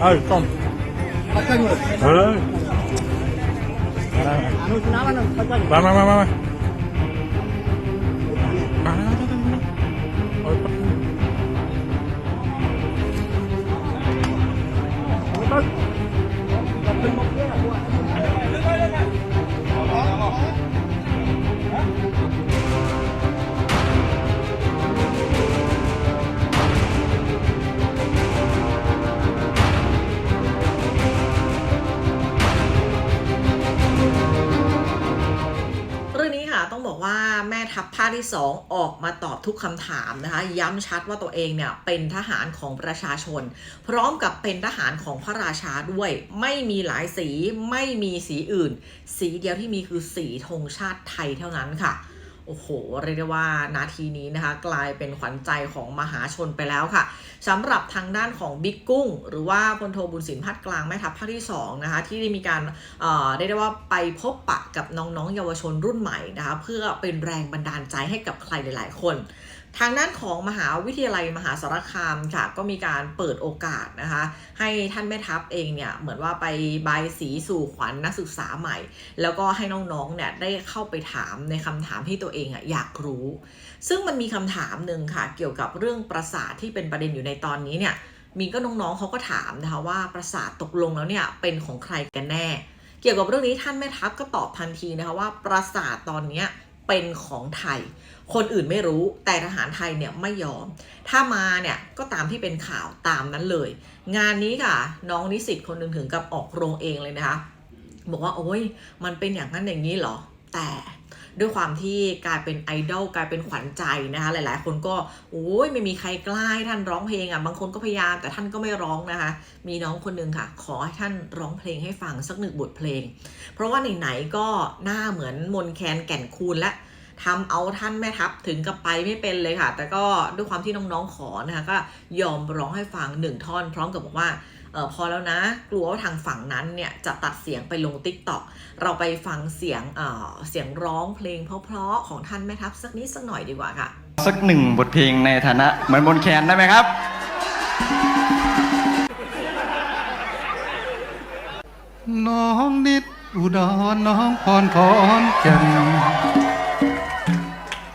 Hayır tamam. Hayır. Vamos, vamos, vamos. Thank you. ที่ 2 ออกมาตอบทุกคำถามนะคะย้ำชัดว่าตัวเองเนี่ยเป็นทหารของประชาชน พร้อมกับเป็นทหารของพระราชาด้วย ไม่มีหลายสีไม่มีสีอื่น สีเดียวที่มีคือสีธงชาติไทยเท่านั้นค่ะ โอ้โห เรียกได้ว่านาทีนี้นะคะ กลายเป็นขวัญใจของมหาชนไปแล้วค่ะสำหรับทางด้านของบิ๊กกุ้ง หรือว่าพลโทบุญสินพัดกลางแม่ทัพภาคที่2นะคะที่ได้มีการเอ่อเรียกได้ว่าไปพบปะกับน้องๆ เยาวชนรุ่นใหม่นะคะ เพื่อเป็นแรงบันดาลใจให้กับใครหลาย ๆ คนทางด้านของมหาวิทยาลัยมหาสารคามค่ะ ก็มีการเปิดโอกาสนะคะ ให้ท่านแม่ทัพเองเนี่ย เหมือนว่าไปบายสีสู่ขวัญนักศึกษาใหม่ แล้วก็ให้น้องๆเนี่ยได้เข้าไปถามในคำถามที่ตัวเองอะอยากรู้ ซึ่งมันมีคำถามหนึ่งค่ะ เกี่ยวกับเรื่องประสาทที่เป็นประเด็นอยู่ในตอนนี้เนี่ยมีก็น้องๆเขาก็ถามนะคะว่าประสาทตกลงแล้วเนี่ยเป็นของใครกันแน่ เกี่ยวกับเรื่องนี้ท่านแม่ทัพก็ตอบทันทีนะคะว่าประสาทตอนเนี้ย เป็นของไทย คนอื่นไม่รู้แต่ทหารไทยเนี่ยไม่ยอม ถ้ามาเนี่ยก็ตามที่เป็นข่าวตามนั้นเลย งานนี้ค่ะ น้องนิสิตคนหนึ่งถึงกับออกโรงเองเลยนะคะ บอกว่าโอ้ยมันเป็นอย่างนั้นอย่างนี้เหรอ แต่ ด้วยความที่กลายเป็นไอดอลกลายเป็นขวัญใจนะคะหลายๆ คนก็โอ้ยไม่มีใครกล้าให้ท่านร้องเพลงอะบางคนก็พยายามแต่ท่านก็ไม่ร้องนะคะ มีน้องคนนึงค่ะ ขอให้ท่านร้องเพลงให้ฟังสักหนึ่งบทเพลง เพราะว่าไหนๆก็หน้าเหมือนมนแคนแก่นคูณและทำเอาท่านแม่ทัพถึงกับไปไม่เป็นเลยค่ะ แต่ก็ด้วยความที่น้องๆขอนะคะก็ยอมร้องให้ฟังหนึ่งท่อน พร้อมกับบอกว่า ออพอแล้วนะ กลัวว่าทางฝั่งนั้นเนี่ยจะตัดเสียงไปลงติ๊กต็อกเราไปฟังเสียงเออเสียงร้องเพลงเพราะๆของท่านแม่ทัพสักนิดสักหน่อยดีกว่าค่ะ สักหนึ่งบทเพลงในฐานะเหมือนบนแคนได้ไหมครับ น้องนิดอุดรน้องพรขอนแก่น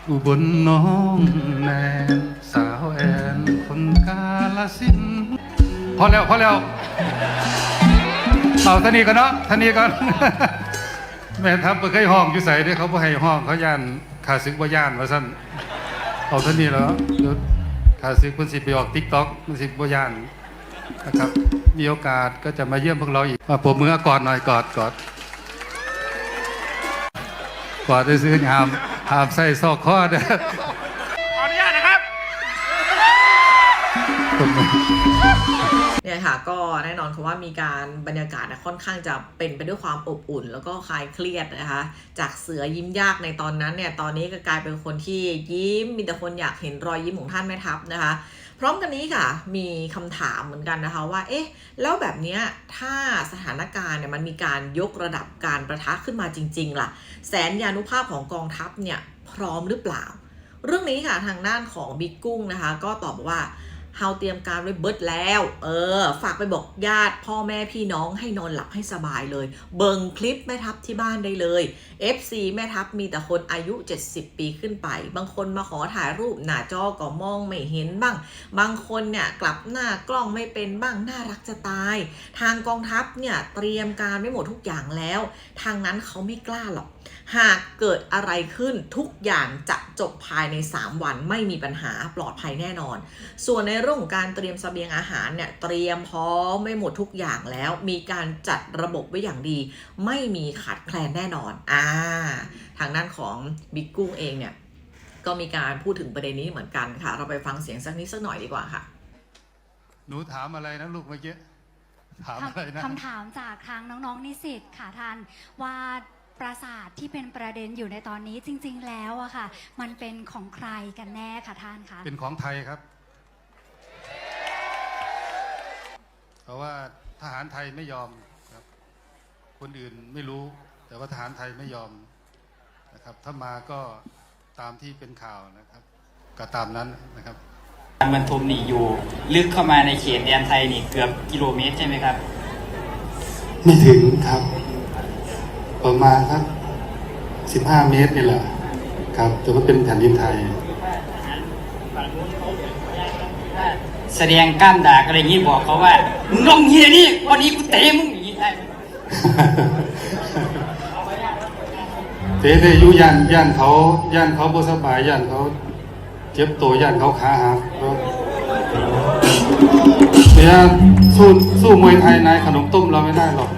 อุบลน้องแนนสาวแอนคนกาลสินธุ์พ อแล้วพอแล้วเอาท่านี้ก่อนเนาะท่านี้ก่อนแม่ทัพเคยห้องอยู่ใส่เด้เขาบ่ให้ห้องเขาย่านขาซึกบ่ย่านว่าซั่นเอาท่านี้แล้วเดี๋ยวขาซึกเพิ่นสิไปออก TikTok มันสิบ่ย่านนะครับ มีโอกาสก็จะมาเยี่ยมพวกเราอีกมาผมมือกอดหน่อยกอดกอดกอดได้ซื้อหามหามใส่ซอกข้อเด้อ เนี่ยค่ะก็แน่นอนคือว่ามีการบรรยากาศนะค่อนข้างจะเป็นไปด้วยความอบอุ่น แล้วก็คลายเครียดนะคะ จากเสือยิ้มยากในตอนนั้นเนี่ยตอนนี้ก็กลายเป็นคนที่ยิ้มมีแต่คนอยากเห็นรอยยิ้มของท่านแม่ทัพนะคะ พร้อมกันนี้ค่ะมีคำถามเหมือนกันนะคะว่าเอ๊ะแล้วแบบนี้ถ้าสถานการณ์เนี่ยมันมีการยกระดับการประทะขึ้นมาจริง ๆ ล่ะ แสนยานุภาพของกองทัพเนี่ยพร้อมหรือเปล่า เรื่องนี้ค่ะทางด้านของบิ๊กกุ้งนะคะ ก็ตอบว่า เฮาเตรียมการไว้เบิดแล้ว เออ ฝากไปบอกญาติพ่อแม่พี่น้องให้นอนหลับให้สบายเลย เบิงคลิปแม่ทัพที่บ้านได้เลย FC แม่ทัพมีแต่คนอายุ 70 ปีขึ้นไป บางคนมาขอถ่ายรูปหน้าจอก็มองไม่เห็นบ้าง บางคนเนี่ยกลับหน้ากล้องไม่เป็นบ้าง น่ารักจะตาย ทางกองทัพเนี่ยเตรียมการไว้หมดทุกอย่างแล้ว ทางนั้นเขาไม่กล้าหรอก หากเกิดอะไรขึ้นทุกอย่างจะจบภายใน 3 วันไม่มีปัญหาปลอดภัยแน่นอน ส่วนในเรื่องของการเตรียมเสบียงอาหารเนี่ยเตรียมพร้อมไม่หมดทุกอย่างแล้ว มีการจัดระบบไว้อย่างดี ไม่มีขาดแคลนแน่นอนอ่าทางด้านของบิ๊กกุ้งเองเนี่ยก็มีการพูดถึงประเด็นนี้เหมือนกันค่ะ เราไปฟังเสียงสักนิดสักหน่อยดีกว่าค่ะ หนูถามอะไรนะลูกเมื่อกี้ถามอะไรนะคำถามจากทางน้องๆนิสิตค่ะท่านว่า ปราสาทที่เป็นประเด็นอยู่ในตอนนี้จริง ๆ แล้วอะค่ะ มันเป็นของใครกันแน่ค่ะท่านคะเป็นของไทยครับ เพราะว่าทหารไทยไม่ยอมครับ คนอื่นไม่รู้ แต่ว่าทหารไทยไม่ยอมนะครับ ถ้ามาก็ตามที่เป็นข่าวนะครับ ก็ตามนั้นนะครับบรรทมนี่อยู่ ลึกเข้ามาในเขตแดนไทยนี่เกือบกิโลเมตรใช่ไหมครับ ไม่ถึงครับ ประมาณสักสิบห้าเมตรนี่แหละ ครับ แต่ว่าเป็นแผ่นดินไทย แสดงกล้ามด่าอะไรอย่างนี้บอกเขาว่ามึงลงเฮียนี่วันนี้กูเตะมึงอย่างนี้ได้ไหมเตะได้อยุย่านย่านเขาย่านเขาบ่สบายย่านเขาเจ็บตัวย่านเขาขาหักครับเนี่ยสู้สู้มวยไทยนายขนมต้มเราไม่ได้หรอก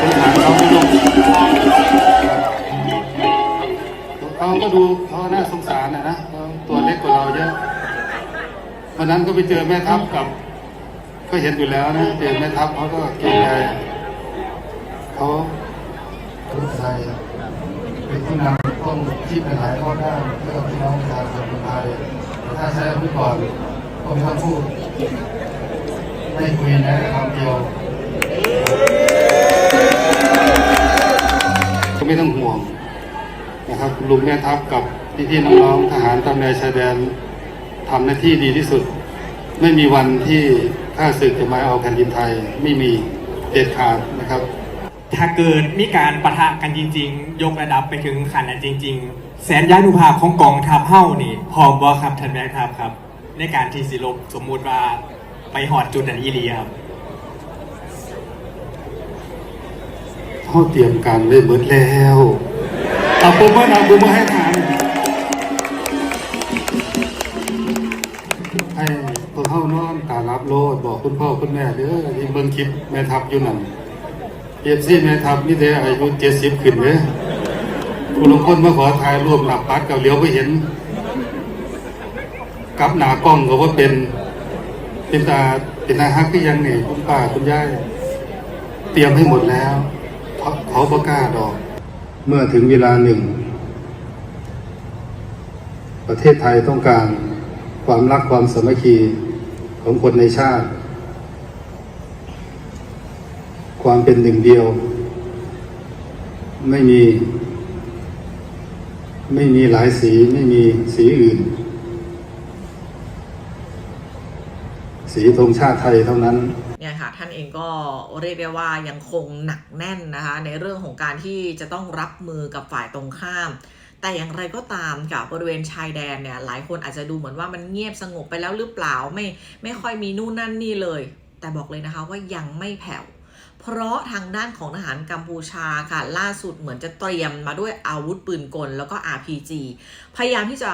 สงสารเขาไม่ลง เขาก็ดูเขาน่าสงสารนะนะเขาตัวเล็กกว่าเราเยอะวันนั้นก็ไปเจอแม่ทัพกับ ก็เห็นอยู่แล้วนะเจอแม่ทัพเขาก็เกรงใจเขาคนไทยเป็นผู้นำต้องคิดปัญหาข้อได้เพื่อพี่น้องประชาชนคนไทยถ้าใช้อาวุธก่อนก็ไม่ต้องพูดไม่คุยนะคำเดียว ไม่ต้องห่วงนะครับลุงแม่ทัพกับพี่ๆน้องๆทหารตามแนชายแดนทำหน้าที่ดีที่สุด ไม่มีวันที่ข้าศึกจะมาเอาแผ่นดินไทยไม่มีเด็ดขาดนะครับ ถ้าเกิดมีการปะทะกันจริง ๆ ยกระดับไปถึงขันาดจริง ๆ แสนยานุภาพของกองทัพเฮ้านี่พร้อมบ่ครับท่านแม่ทัพครับ ในการที่สิลบสมมุติว่าไปหอดจุดนั้นอีหลีครับ เขาเตรียมการไว้หมดแล้วเอาปุ่มมาเอาปุ่มมาให้ทานให้พวกเขานอนตารับโลดบอกคุณพ่อคุณแม่เด้อที่เบิ่งคลิปแม่ทัพอยู่นั่นเอฟซีแม่ทัพนี่เด้อายุเจ็ดสิบขึ้นเด้อคุณลงคนมาขอถ่ายรูปหลับปัดกับเลี้ยวไปเห็นกลับหนากล้องก็ว่าเป็น เป็นตาเป็นนาฮักก็ยังเนี่ยคุณป้าคุณยายเตรียมให้หมดแล้ว เขาประกล้าศดอก เมื่อถึงเวลาหนึ่ง ประเทศไทยต้องการความรักความสามัคคีของคนในชาติ ความเป็นหนึ่งเดียว ไม่มี ไม่มีหลายสีไม่มีสีอื่น สีธงชาติไทยเท่านั้น เนี่ยค่ะท่านเองก็เรียกได้ว่ายังคงหนักแน่นนะคะในเรื่องของการที่จะต้องรับมือกับฝ่ายตรงข้าม แต่อย่างไรก็ตามค่ะบริเวณชายแดนเนี่ยหลายคนอาจจะดูเหมือนว่ามันเงียบสงบไปแล้วหรือเปล่าไม่ไม่ค่อยมีนู่นนั่นนี่เลย แต่บอกเลยนะคะว่ายังไม่แผ่วเพราะทางด้านของทหารกัมพูชาค่ะ ล่าสุดเหมือนจะเตรียมมาด้วยอาวุธปืนกลแล้วก็ RPG พยายามที่จะ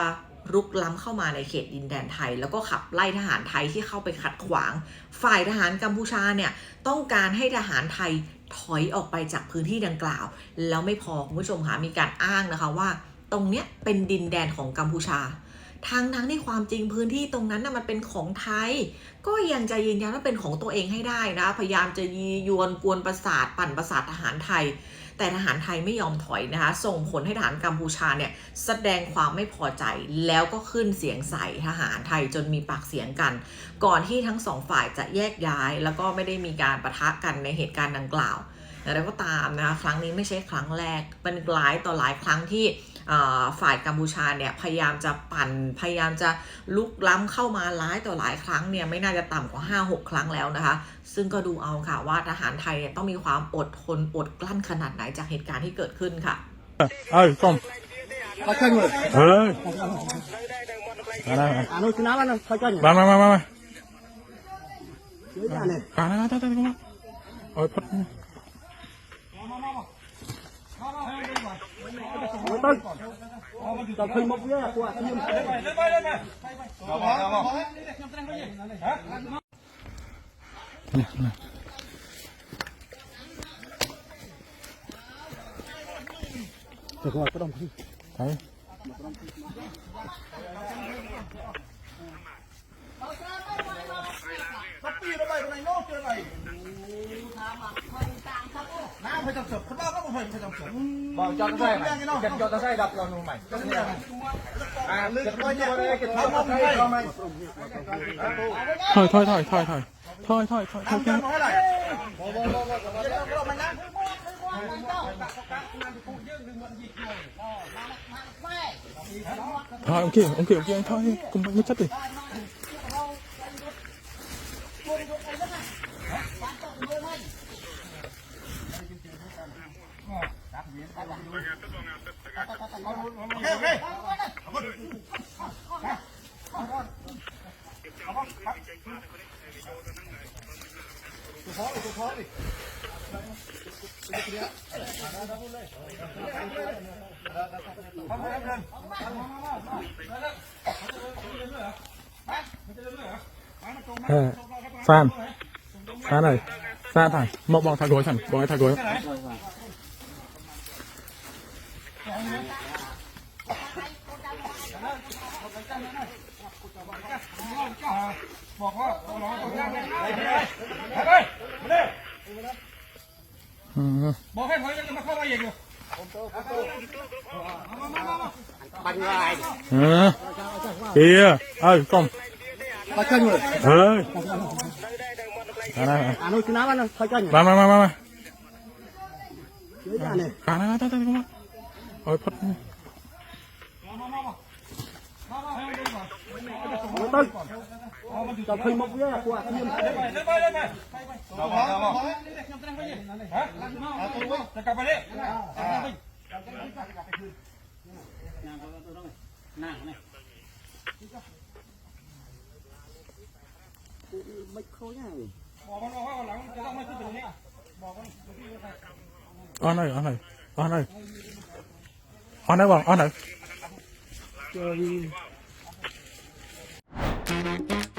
รุกล้ำเข้ามาในเขตดินแดนไทย แล้วก็ขับไล่ทหารไทยที่เข้าไปขัดขวาง ฝ่ายทหารกัมพูชาเนี่ยต้องการให้ทหารไทยถอยออกไปจากพื้นที่ดังกล่าว แล้วไม่พอคุณผู้ชมคะมีการอ้างนะคะว่า ตรงเนี้ยเป็นดินแดนของกัมพูชา ทางนั้นในความจริงพื้นที่ตรงนั้นน่ะมันเป็นของไทย ก็ยังจะยืนยันว่าเป็นของตัวเองให้ได้นะ พยายามจะยียวนกวนประสาทปั่นประสาททหารไทย แต่ทหารไทยไม่ยอมถอยนะคะ ส่งผลให้ทหารกัมพูชาเนี่ยแสดงความไม่พอใจแล้วก็ขึ้นเสียงใส่ทหารไทยจนมีปากเสียงกัน ก่อนที่ทั้งสองฝ่ายจะแยกย้าย แล้วก็ไม่ได้มีการประทะกันในเหตุการณ์ดังกล่าวอย่างไรก็ตามนะคะครั้งนี้ไม่ใช่ครั้งแรกเป็นหลายต่อหลายครั้งที่ ฝ่ายกัมพูชาเนี่ยพยายามจะปั่นพยายามจะลุกล้ำเข้ามาหลายต่อหลายครั้งเนี่ยไม่น่าจะต่ำกว่า 5-6 ครั้งแล้วนะคะ ซึ่งก็ดูเอาค่ะว่าทหารไทยเนี่ยต้องมีความอดทนอดกลั้นขนาดไหนจากเหตุการณ์ที่เกิดขึ้นค่ะเอ้ยก้ม Pakai เฮ้ยมาได้ Anu kenapa nih? Pakai มามามามา Còn khơi mốc nhá, cô ạ. Lên mày, lên mày, lên mày. Đâu mà, đâu mà. Hả? Nè, nè. Được rồi, มา Ini aneh. มาได้ได้ได้มาโอ้ยพัด Betul. Tak kena mau punya aku senyum. ไปถอยถอยถอยถอยถอยถอยถอยถอยถอยถอย thôi ông kia ông kia ông kia thôi cùng bạn mới chất đi à, Phan. Phan này ra thẳng Mộng bọn thả gối thẳng Bọn ấy thả gối. อืมบอกให้ถอยจะมาเข้ามาอีกอยู่เออเบียร์เอ้ยกล้องมาขึ้นเลยเฮ้ยมามาอ่านุชนะวันนั้นเขาจะอยู่มามามามามาเยอะเนี่ยมามามามามาเอ้ยพดต้นจะเคยมก เยอะกว่าที่มันไปไปไปไปจะกลับไปดิเอันไหนเอันไหนเอันไหนเอันไหนวะเอันไหน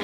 ไ